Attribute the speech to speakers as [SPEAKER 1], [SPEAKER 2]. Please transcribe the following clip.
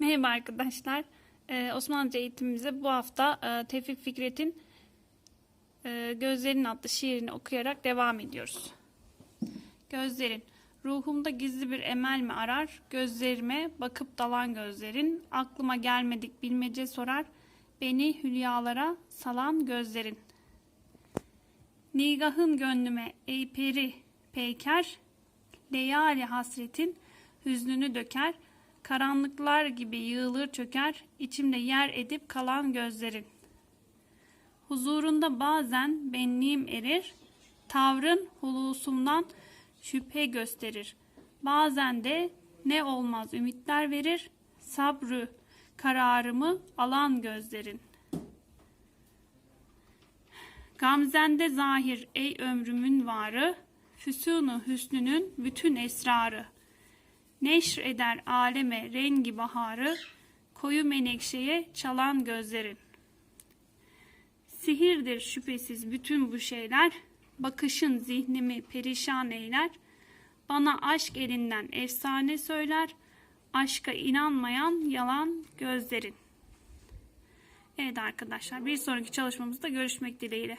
[SPEAKER 1] Merhaba arkadaşlar. Ee, Osmanlıca eğitimimize bu hafta e, Tevfik Fikret'in e, Gözlerin adlı şiirini okuyarak devam ediyoruz. Gözlerin. Ruhumda gizli bir emel mi arar? Gözlerime bakıp dalan gözlerin. Aklıma gelmedik bilmece sorar. Beni hülyalara salan gözlerin. Nigahın gönlüme ey peri peyker. Leyali hasretin hüznünü döker. Karanlıklar gibi yığılır çöker, içimde yer edip kalan gözlerin. Huzurunda bazen benliğim erir, tavrın hulusumdan şüphe gösterir. Bazen de ne olmaz ümitler verir, sabrı, kararımı alan gözlerin. Gamzende zahir ey ömrümün varı, füsunu hüsnünün bütün esrarı.'' Neşr eder aleme rengi baharı, koyu menekşeye çalan gözlerin. Sihirdir şüphesiz bütün bu şeyler, bakışın zihnimi perişan eyler, bana aşk elinden efsane söyler, aşka inanmayan yalan gözlerin. Evet arkadaşlar bir sonraki çalışmamızda görüşmek dileğiyle.